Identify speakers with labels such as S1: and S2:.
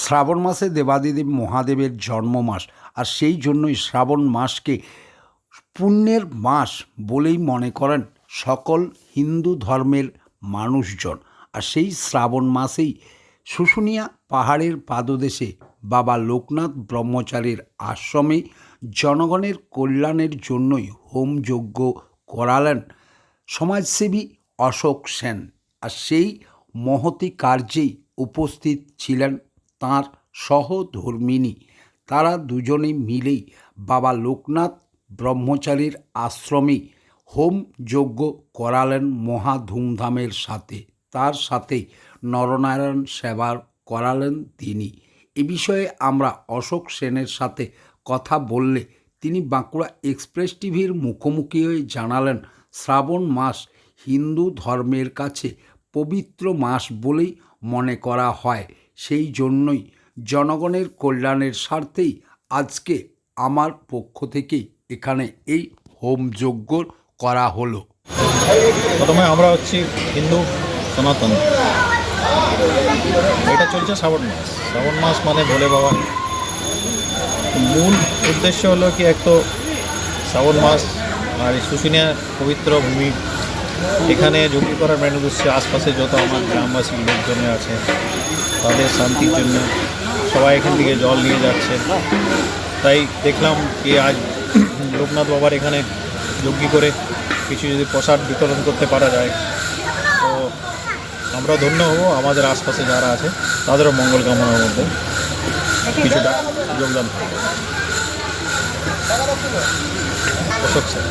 S1: শ্রাবণ মাসে দেবাদিদেব মহাদেবের জন্ম মাস, আর সেই জন্যই শ্রাবণ মাসকে পুণ্যের মাস বলেই মনে করেন সকল হিন্দু ধর্মের মানুষজন। আর সেই শ্রাবণ মাসেই শুশুনিয়া পাহাড়ের পাদদেশে বাবা লোকনাথ ব্রহ্মচারীর আশ্রমে জনগণের কল্যাণের জন্যই হোমযজ্ঞ করালেন সমাজসেবী অশোক সেন। আর সেই মহতি কার্যেই উপস্থিত ছিলেন তাঁর সহধর্মিনী তারা দুজনে মিলেই বাবা লোকনাথ ব্রহ্মচারীর আশ্রমে হোম যজ্ঞ করালেন মহা ধুমধামের সাথে। তার সাথে নরনারায়ণ সেবা করালেন তিনি। এ বিষয়ে আমরা অশোক সেনের সাথে কথা বললে তিনি বাঁকুড়া এক্সপ্রেস টিভির মুখোমুখি হয়ে জানালেন, শ্রাবণ মাস হিন্দু ধর্মের কাছে পবিত্র মাস বলেই মনে করা হয়। সেই জন্যই জনগণের কল্যাণের স্বার্থেই আজকে আমার পক্ষ থেকেই এখানে এই হোমযজ্ঞ করা হলো।
S2: প্রথমে আমরা হচ্ছি হিন্দু সনাতন। এটা চলছে শ্রাবণ মাস। শ্রাবণ মাস মানে ভোলে বাবা। মূল উদ্দেশ্য হলো কি, এক তো শ্রাবণ মাস আর শুশুনিয়া পবিত্র ভূমি এখানে করার মেন উদ্দেশ্য আশপাশে যত আমার গ্রামবাসী লোকজন আছে, তাদের শান্তির জন্য সবাই এখান থেকে জল নিয়ে যাচ্ছে। তাই দেখলাম কি আজ লোকনাথ বাবার এখানে যজ্ঞ করে কিছু যদি প্রসাদ বিতরণ করতে পারা যায়, তো আমরা ধন্য হব আমাদের আশপাশে যারা আছে, তাদেরও মঙ্গল কামনার মধ্যে কিছুটা যোগদান। অশোক স্যার।